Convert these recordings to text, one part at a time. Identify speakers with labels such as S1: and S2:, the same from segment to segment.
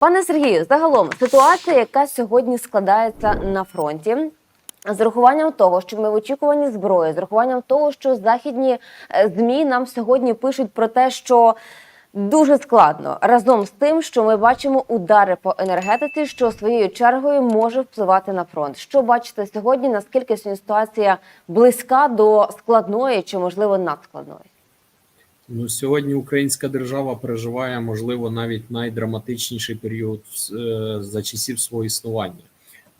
S1: Пане Сергію, загалом ситуація, яка сьогодні складається на фронті. З урахуванням того, що ми в очікуванні зброї, з урахуванням того, що західні е, змі нам сьогодні пишуть про те, що дуже складно разом з тим, що ми бачимо удари по енергетиці, що своєю чергою може впливати на фронт. Що бачите сьогодні? Наскільки сьогодні ситуація близька до складної чи можливо надскладної?
S2: Ну, сьогодні українська держава переживає, можливо, навіть найдраматичніший період е, за часів свого існування.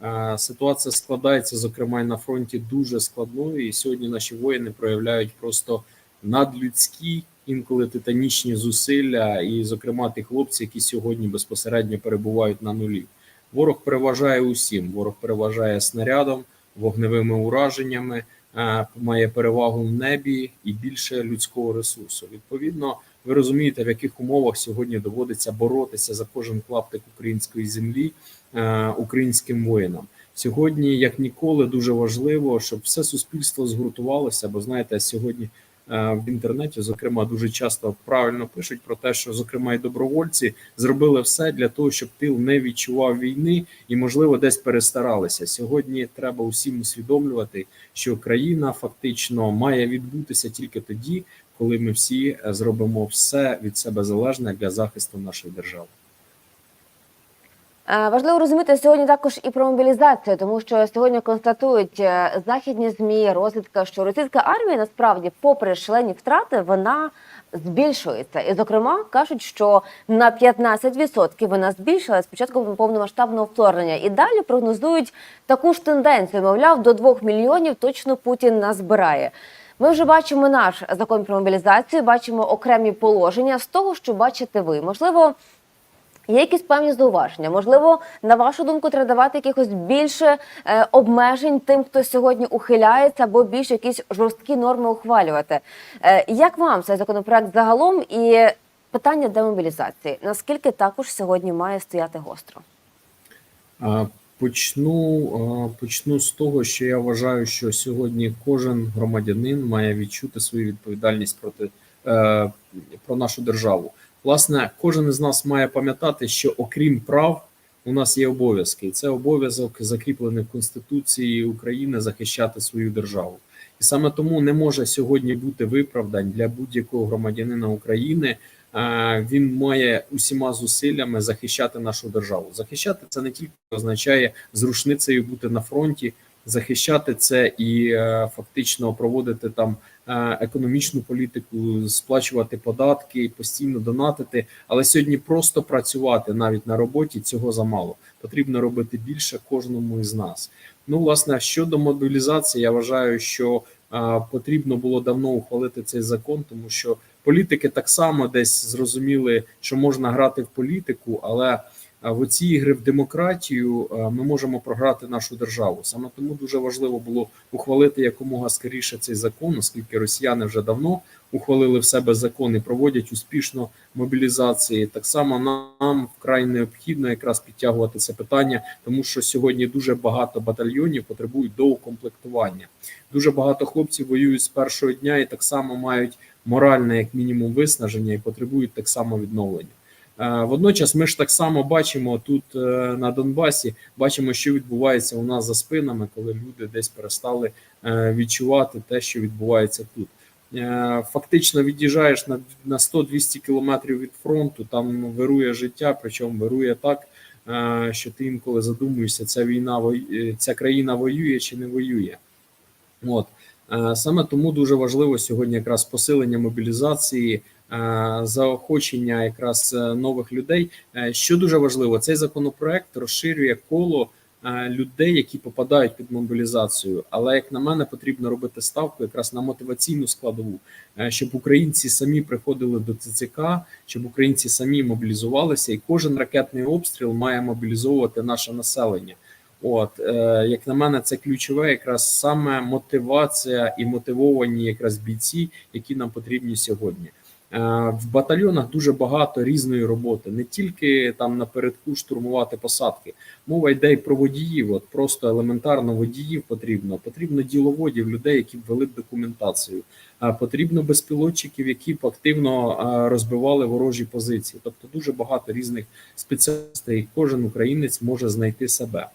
S2: Е, Ситуація складається, зокрема, і на фронті дуже складною, і сьогодні наші воїни проявляють просто надлюдські, інколи титанічні зусилля, і, зокрема, ті хлопці, які сьогодні безпосередньо перебувають на нулі. Ворог переважає усім. Ворог переважає снарядом, вогневими ураженнями, має перевагу в небі і більше людського ресурсу. Відповідно, ви розумієте, в яких умовах сьогодні доводиться боротися за кожен клаптик української землі е, українським воїнам. Сьогодні, як ніколи, дуже важливо, щоб все суспільство згуртувалося. Бо знаєте, сьогодні е, в інтернеті, зокрема, дуже часто правильно пишуть про те, що зокрема і добровольці зробили все для того, щоб тил не відчував війни і, можливо, десь перестаралися. Сьогодні треба усім усвідомлювати, що країна фактично має відбутися тільки тоді, коли ми всі е, зробимо все від себе залежне для захисту нашої держави.
S1: Е, Важливо розуміти сьогодні також і про мобілізацію, тому що сьогодні констатують е, західні змі, розвідка, що російська армія насправді, попри шалені втрати, вона збільшується. І, зокрема, кажуть, що на 15% вона збільшилась з початку повномасштабного вторгнення. І далі прогнозують таку ж тенденцію. Мовляв, до 2 мільйонів точно Путін назбирає. Ми вже бачимо наш закон про мобілізацію, бачимо окремі положення з того, що бачите ви. Можливо. Є якісь певні зауваження? Можливо, на вашу думку, треба давати якихось більше е, обмежень тим, хто сьогодні ухиляється, або більш якісь жорсткі норми ухвалювати. Е, як вам цей законопроект загалом і питання демобілізації? Наскільки також сьогодні має стояти гостро?
S2: Почну, почну з того, що я вважаю, що сьогодні кожен громадянин має відчути свою відповідальність проти е, про нашу державу. Власне, кожен із нас має пам'ятати, що окрім прав, у нас є обов'язки, і це обов'язок закріплений в Конституції України захищати свою державу. І саме тому не може сьогодні бути виправдань для будь-якого громадянина України. Він має усіма зусиллями захищати нашу державу. Захищати це не тільки означає з рушницею бути на фронті, захищати це і е, фактично проводити там економічну політику, сплачувати податки, постійно донатити. Але сьогодні просто працювати навіть на роботі цього замало. Потрібно робити більше кожному із нас. Ну, власне, щодо мобілізації, я вважаю, що е, потрібно було давно ухвалити цей закон, тому що політики так само десь зрозуміли, що можна грати в політику, але в оці ігри в демократію е, ми можемо програти нашу державу. Саме тому дуже важливо було ухвалити якомога скоріше цей закон, оскільки росіяни вже давно ухвалили в себе закон і проводять успішно мобілізації. Так само нам вкрай необхідно якраз підтягувати це питання, тому що сьогодні дуже багато батальйонів потребують доукомплектування. Дуже багато хлопців воюють з першого дня і так само мають моральне, як мінімум, виснаження і потребують так само відновлення. Водночас ми ж так само бачимо тут е, на Донбасі, бачимо, що відбувається у нас за спинами, коли люди десь перестали е, відчувати те, що відбувається тут. Е, Фактично від'їжджаєш на, на 100-200 кілометрів від фронту, там вирує життя, причому вирує так, що ти інколи задумуєшся, ця війна ця країна воює чи не воює. От. Саме тому дуже важливо сьогодні якраз посилення мобілізації, заохочення якраз е, нових людей. Е, Що дуже важливо, цей законопроект розширює коло е, людей, які попадають під мобілізацію. Але як на мене, потрібно робити ставку якраз на мотиваційну складову, е, щоб українці самі приходили до ЦЦК, щоб українці самі мобілізувалися, і кожен ракетний обстріл має мобілізовувати наше населення. От е, як на мене, це ключове, якраз саме мотивація і мотивовані якраз бійці, які нам потрібні сьогодні. Е, В батальйонах дуже багато різної роботи, не тільки там напередку штурмувати посадки. Мова йде й про водіїв. От просто елементарно водіїв потрібно. Потрібно діловодів, людей, які б вели б документацію. А Потрібно безпілотчиків, які б активно розбивали ворожі позиції. Тобто дуже багато різних спеціальностей. Кожен українець може знайти себе.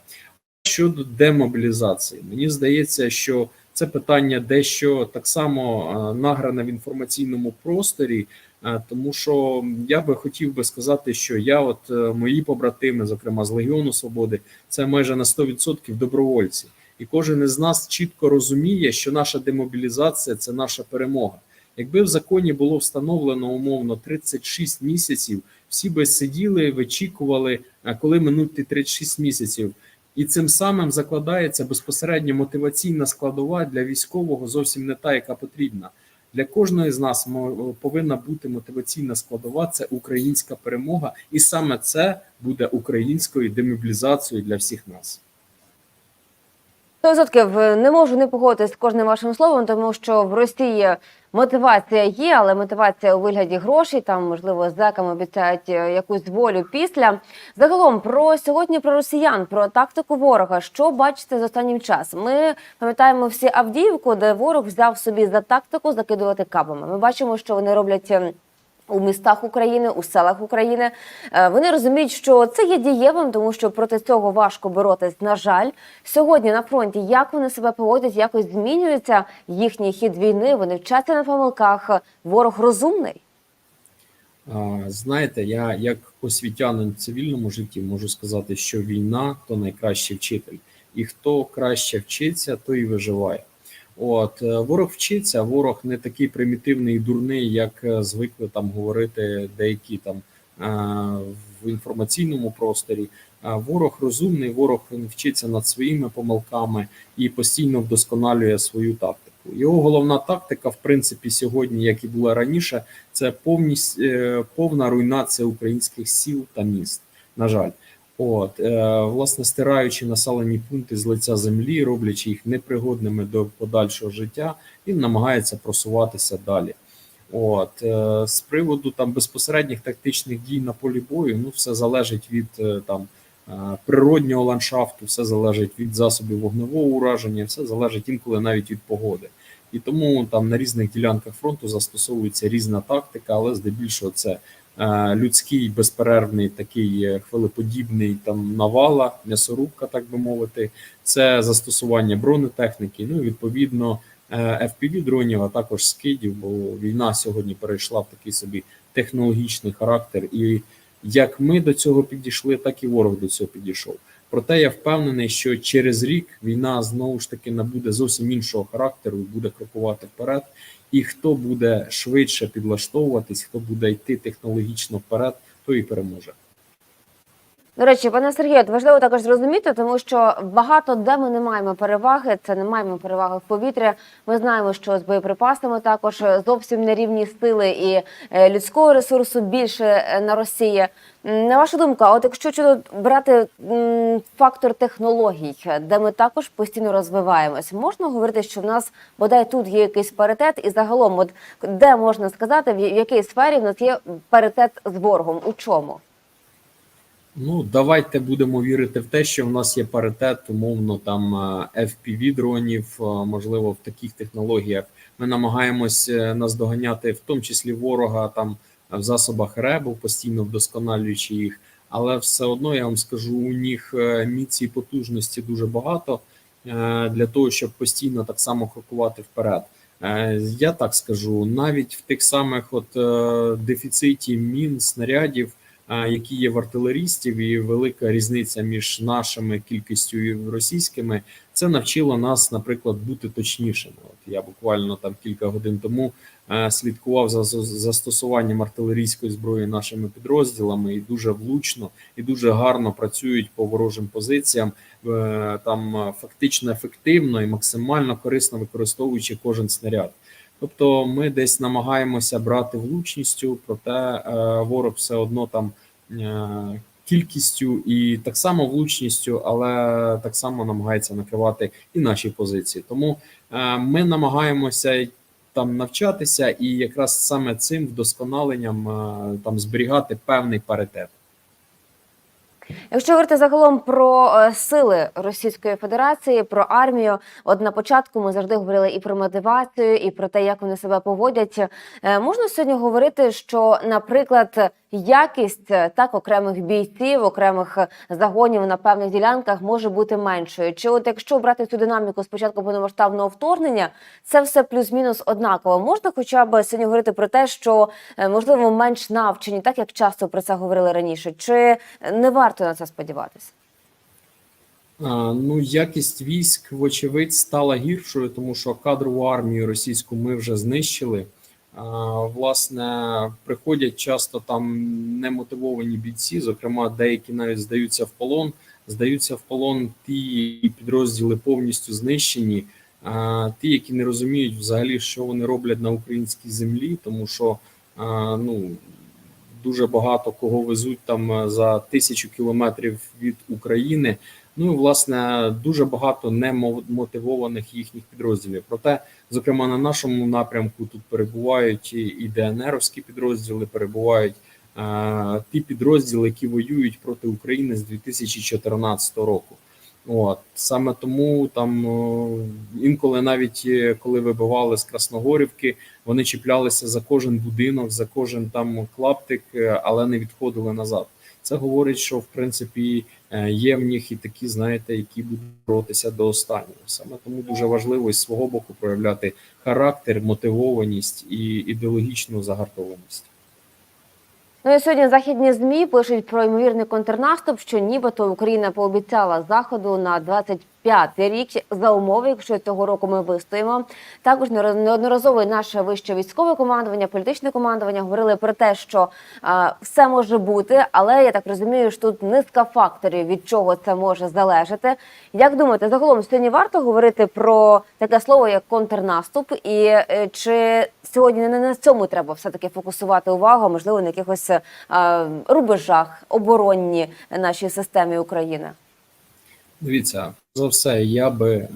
S2: Щодо демобілізації, мені здається, що це питання дещо так само награне в інформаційному просторі. Тому що я би хотів би сказати, що я, от е, мої побратими, зокрема з Легіону Свободи, це майже на 100% добровольці. І кожен із нас чітко розуміє, що наша демобілізація це наша перемога. Якби в законі було встановлено умовно 36 місяців, всі би сиділи, вичікували, коли минуть ті 36 місяців. І цим самим закладається безпосередньо мотиваційна складова для військового зовсім не та, яка потрібна. Для кожної з нас повинна бути мотиваційна складова це українська перемога, і саме це буде українською демобілізацією для всіх нас.
S1: 100% не можу не погодитися з кожним вашим словом, тому що в Росії мотивація є, але мотивація у вигляді грошей. Там можливо зекам обіцяють е, якусь волю після. Загалом про сьогодні про росіян, про тактику ворога. Що бачите з останнім часом? Ми пам'ятаємо всі Авдіївку, де ворог взяв собі за тактику закидувати кабами. Ми бачимо, що вони роблять. У містах України, у селах України Е, вони розуміють, що це є дієвим, тому що проти цього важко боротись. На жаль, сьогодні на фронті як вони себе поводять, якось змінюється їхній хід війни. Вони вчаться на помилках. Ворог розумний.
S2: Знаєте, я як освітянин в цивільному житті можу сказати, що війна то найкращий вчитель, і хто краще вчиться, той і виживає. От е, ворог вчиться, ворог не такий примітивний і дурний, як е, звикли там говорити деякі там е, в інформаційному просторі. Ворог розумний, ворог вчиться над своїми помилками і постійно вдосконалює свою тактику. Його головна тактика, в принципі, сьогодні, як і була раніше, це повність повна руйнація українських сіл та міст. На жаль, от е, власне стираючи населені пункти з лиця землі, роблячи їх непригодними до подальшого життя, він намагається просуватися далі. От е, з приводу там безпосередніх тактичних дій на полі бою, ну все залежить від е, там е, природнього ландшафту, все залежить від засобів вогневого ураження, все залежить інколи навіть від погоди. І тому там на різних ділянках фронту застосовується різна тактика, але здебільшого це людський безперервний такий е, хвилеподібний там навала, м'ясорубка, так би мовити, це застосування бронетехніки. Ну і відповідно fpv дронів, а також скидів, бо війна сьогодні перейшла в такий собі технологічний характер. І як ми до цього підійшли, так і ворог до цього підійшов. Проте я впевнений, що через рік війна знову ж таки набуде зовсім іншого характеру і буде крокувати вперед. І хто буде швидше підлаштовуватись, хто буде йти технологічно вперед, той і переможе.
S1: До речі, пане Сергію, важливо також зрозуміти, тому що багато де ми не маємо переваги. Це не маємо переваги в повітрі. Ми знаємо, що з боєприпасами також зовсім не рівні сили і е, людського ресурсу більше е, на Росії. На вашу думку, от якщо чудо брати фактор технологій, де ми також постійно розвиваємось, можна говорити, що в нас бодай тут є якийсь паритет, і загалом, от де можна сказати, в якій сфері в нас є паритет з ворогом? У чому?
S2: Ну, давайте будемо вірити в те, що в нас є паритет, умовно там fpv дронів, е, можливо, в таких технологіях. Ми намагаємось е, наздоганяти, в тому числі ворога там в засобах ребу, постійно вдосконалюючи їх. Але все одно я вам скажу, у них е, міці потужності дуже багато е, для того, щоб постійно так само крокувати вперед. Е, Я так скажу, навіть в тих самих от е, дефіциті мін, снарядів які є в артилерістів, і велика різниця між нашими кількістю і російськими, це навчило нас, наприклад, бути точнішими. От я буквально там кілька годин тому слідкував за за- застосуванням артилерійської зброї нашими підрозділами, і дуже влучно і дуже гарно працюють по ворожим позиціям. е, Там фактично ефективно і максимально корисно використовуючи кожен снаряд. Тобто ми десь намагаємося брати влучністю, проте е, ворог все одно там е, кількістю і так само влучністю, але так само намагається накривати і наші позиції. Тому е, ми намагаємося там навчатися, і якраз саме цим вдосконаленням там зберігати певний паритет.
S1: Якщо говорити загалом про е, сили Російської Федерації, про армію, от на початку ми завжди говорили і про мотивацію, і про те, як вони себе поводять. Е, Можна сьогодні говорити, що, наприклад, якість е, так окремих бійців, окремих е, загонів на певних ділянках може бути меншою. Чи от якщо брати цю динаміку з початку повномасштабного вторгнення, це все плюс-мінус однаково. Можна хоча б сьогодні говорити про те, що е, можливо менш навчені, так як часто про це говорили раніше, чи не варто на це сподіватися?
S2: А, Ну, якість військ, вочевидь, стала гіршою, тому що кадрову армію російську ми вже знищили. Власне, приходять часто там немотивовані бійці, зокрема, деякі навіть здаються в полон. Здаються в полон ті підрозділи повністю знищені, ті, які не розуміють взагалі, що вони роблять на українській землі, тому що ну, дуже багато кого везуть там е, за тисячу кілометрів від України. Ну і власне дуже багато немотивованих їхніх підрозділів. Проте, зокрема, на нашому напрямку тут перебувають і- ДНРовські підрозділи, перебувають е, ті підрозділи, які воюють проти України з 2014 року. От саме тому там е, інколи, навіть е, коли вибивали з Красногорівки, вони чіплялися за кожен будинок, за кожен там клаптик, е, але не відходили назад. Це говорить, що в принципі е, є в них і такі, знаєте, які будуть боротися до останнього. Саме тому дуже важливо із свого боку проявляти характер, мотивованість і ідеологічну загартованість.
S1: Ну і сьогодні західні змі пишуть про ймовірний контрнаступ, що нібито Україна пообіцяла заходу на 25-й рік за умови, якщо цього року ми вистоїмо. Також неодноразово наше вище військове командування, політичне командування говорили про те, що е, все може бути, але я так розумію, що тут низка факторів, від чого це може залежати. Як думаєте, загалом сьогодні варто говорити про таке слово як контрнаступ, і е, чи сьогодні не на цьому треба все таки фокусувати увагу, можливо, на якихось е, рубежах оборонні нашій системі України?
S2: Дивіться, за все, я би е,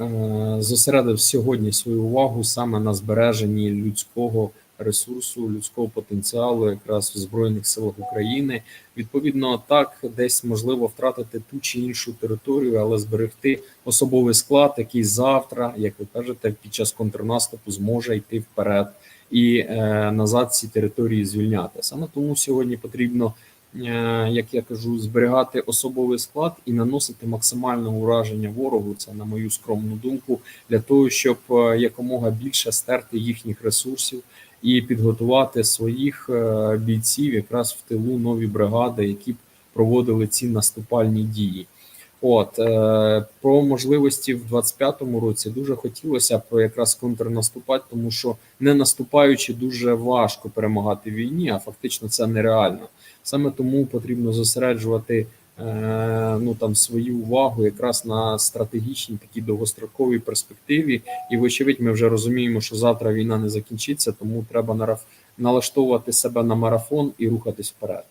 S2: зосередив сьогодні свою увагу саме на збереженні людського ресурсу, людського потенціалу, якраз в збройних силах України. Відповідно, так десь можливо втратити ту чи іншу територію, але зберегти особовий склад, який завтра, як ви кажете, під час контрнаступу зможе йти вперед і е, назад ці території звільняти. Саме тому сьогодні потрібно як я кажу, зберігати особовий склад і наносити максимальне ураження ворогу. Це на мою скромну думку, для того, щоб е, якомога більше стерти їхніх ресурсів і підготувати своїх е, бійців якраз в тилу нові бригади, які б проводили ці наступальні дії. От е, про можливості в 25-му році дуже хотілося б якраз контрнаступати, тому що не наступаючи дуже важко перемагати в війні, а фактично це нереально. Саме тому потрібно зосереджувати е, ну там свою увагу якраз на стратегічній такій довгостроковій перспективі. І вочевидь, ми вже розуміємо, що завтра війна не закінчиться, тому треба нараф- налаштовувати себе на марафон і рухатись вперед.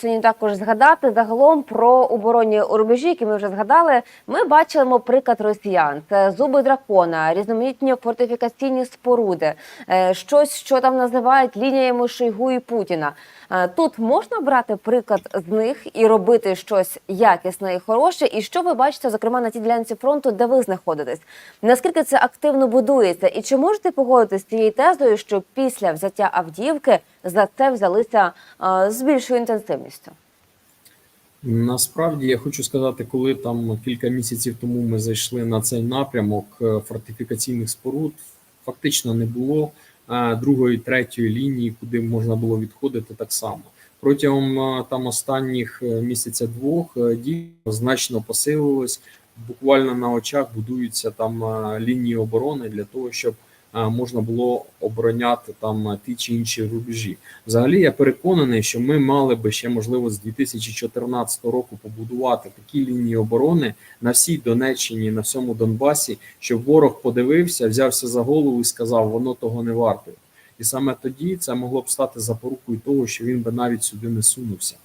S1: Сьогодні також згадати загалом про оборонні рубежі, які ми вже згадали. Ми бачимо приклад росіян: це зуби дракона, різноманітні фортифікаційні споруди, е, щось, що там називають лініями Шойгу і Путіна. Е, Тут можна брати приклад з них і робити щось якісне і хороше. І що ви бачите, зокрема на тій ділянці фронту, де ви знаходитесь? Наскільки це активно будується? І чи можете погодитися з цією тезою, що після взяття Авдіївки за це взялися е, з більшою інтенсивністю?
S2: Насправді я хочу сказати, коли там кілька місяців тому ми зайшли на цей напрямок е, фортифікаційних споруд, фактично не було другої, третьої лінії, куди можна було відходити так само. Протягом е, там останніх е, місяця двох е, дій значно посилилось. Буквально на очах будуються там е, лінії оборони для того, щоб е, можна було обороняти там е, ті чи інші рубежі. Взагалі, я переконаний, що ми мали би ще можливо з 2014 року побудувати такі лінії оборони на всій Донеччині, на всьому Донбасі, щоб ворог подивився, взявся за голову і сказав, воно того не варте. І саме тоді це могло б стати запорукою того, що він би навіть сюди не сунувся.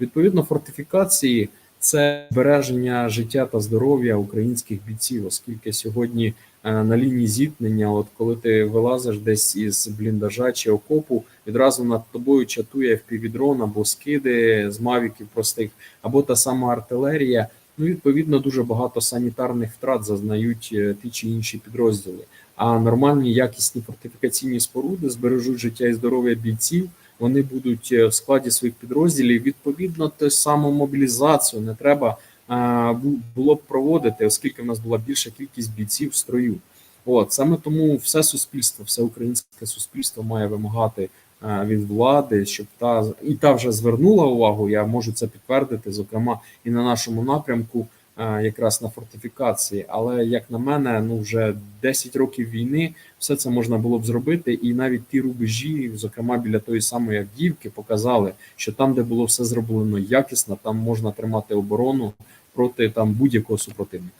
S2: Відповідно, фортифікації це збереження життя та здоров'я українських бійців, оскільки сьогодні е, на лінії зіткнення, от коли ти вилазиш десь із бліндажа чи окопу, відразу над тобою чатує впівдрон або скиди з мавіків простих, або та сама артилерія. Ну, відповідно, дуже багато санітарних втрат зазнають е, ті чи інші підрозділи. А нормальні якісні фортифікаційні споруди збережуть життя і здоров'я бійців. Вони будуть е, в складі своїх підрозділів. Відповідно, те саму мобілізацію не треба е, було б проводити, оскільки в нас була більша кількість бійців в строю. От саме тому все суспільство, все українське суспільство має вимагати е, від влади, щоб та і та вже звернула увагу. Я можу це підтвердити, зокрема і на нашому напрямку, якраз на фортифікації. Але як на мене, ну вже 10 років війни все це можна було б зробити, і навіть ті рубежі, зокрема біля тої самої Авдіївки, показали, що там, де було все зроблено якісно, там можна тримати оборону проти там будь-якого супротивника.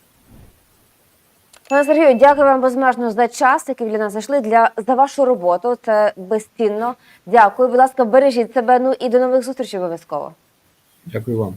S1: Пане Сергію, дякую вам безмежно за час, який ви для нас знайшли для за вашу роботу. Це безцінно. Дякую. Будь ласка, бережіть себе. Ну і до нових зустрічей обов'язково.
S2: Дякую вам.